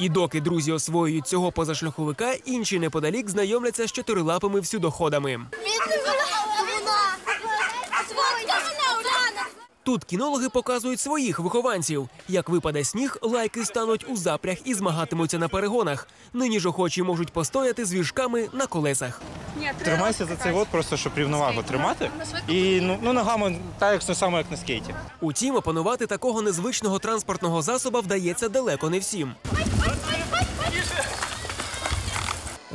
І доки друзі освоюють цього позашляховика, інші неподалік знайомляться з чотирилапими всюдоходами. Тут кінологи показують своїх вихованців. Як випаде сніг, лайки стануть у запряг і змагатимуться на перегонах. Нині ж охочі можуть постояти з віжками на колесах. Тримайся за цей от, просто щоб рівновагу тримати. І ну, ну ногами так як так само, як на скейті. Утім, опанувати такого незвичного транспортного засоба вдається далеко не всім.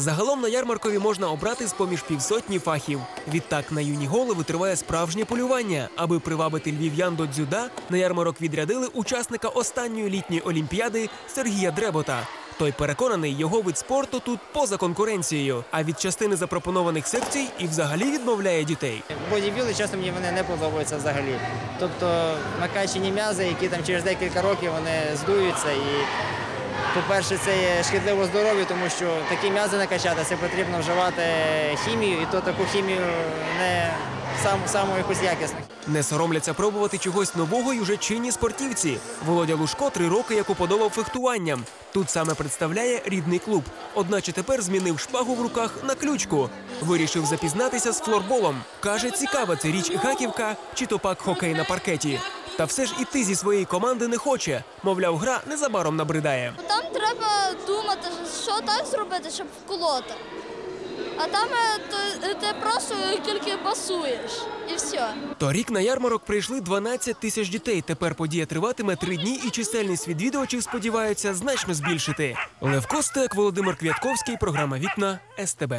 Загалом на ярмаркові можна обрати з поміж півсотні фахів. Відтак на юні голови триває справжнє полювання. Аби привабити львів'ян до дзюда, на ярмарок відрядили учасника останньої літньої олімпіади Сергія Дребота. Той переконаний, його вид спорту тут поза конкуренцією. А від частини запропонованих секцій і взагалі відмовляє дітей. Бодібіли, чесно, мені вони не подобаються взагалі. Тобто накачені м'язи, які там через декілька років вони здуються. І, по-перше, це є шкідливо здоров'ю, тому що такі м'язи накачати, це потрібно вживати хімію, і то таку хімію не сам, саму якусь якісну. Не соромляться пробувати чогось нового й уже чинні спортивці. Володя Лужко три роки як уподобав фехтуванням. Тут саме представляє рідний клуб. Одначе тепер змінив шпагу в руках на ключку. Вирішив запізнатися з флорболом. Каже, цікава це річ гаківка чи то пак хокей на паркеті. Та все ж іти зі своєї команди не хоче. Мовляв, гра незабаром набридає. Там треба думати, що так зробити, щоб вколоти. А там е, ти, ти просто тільки басуєш і все. Торік на ярмарок прийшли 12 тисяч дітей. Тепер подія триватиме три дні, і чисельність відвідувачів сподіваються значно збільшити. Лев Костек, Володимир Квятковський, програма Вікна СТБ.